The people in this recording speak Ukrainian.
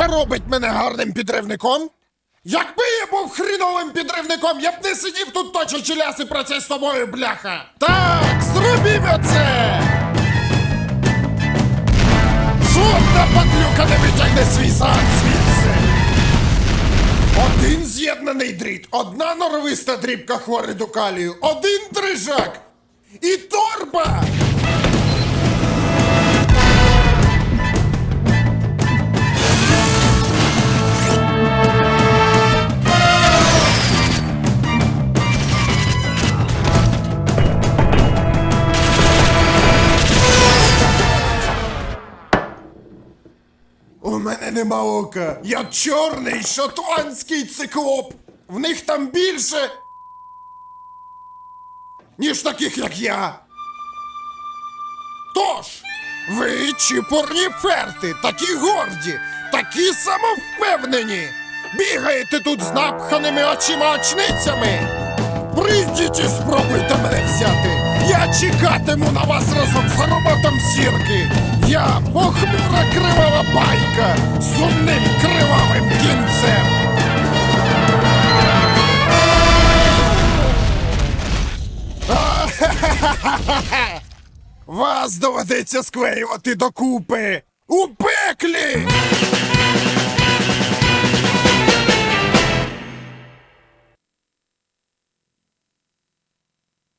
робить мене гарним підривником? Якби я був хріновим підривником, я б не сидів тут точачи ляси про це з тобою, бляха. Так, зробімо це! Жодна падлюка не витягне свій зад звідси. Один з'єднаний дріт, одна норовиста дрібка хворий калію, один дрижак і торба. У мене нема ока. Я чорний шотландський циклоп. В них там більше. Ніж таких, як я. Тож, ви чіпурні ферти, такі горді, такі самовпевнені. Бігаєте тут з напханими очима очницями. Прийдіть і спробуйте мене взяти. Я чекатиму на вас разом з роботом сірки. Я похмура кривава байка сумним кривавим кінцем. Вас доведеться склеювати докупи у пеклі!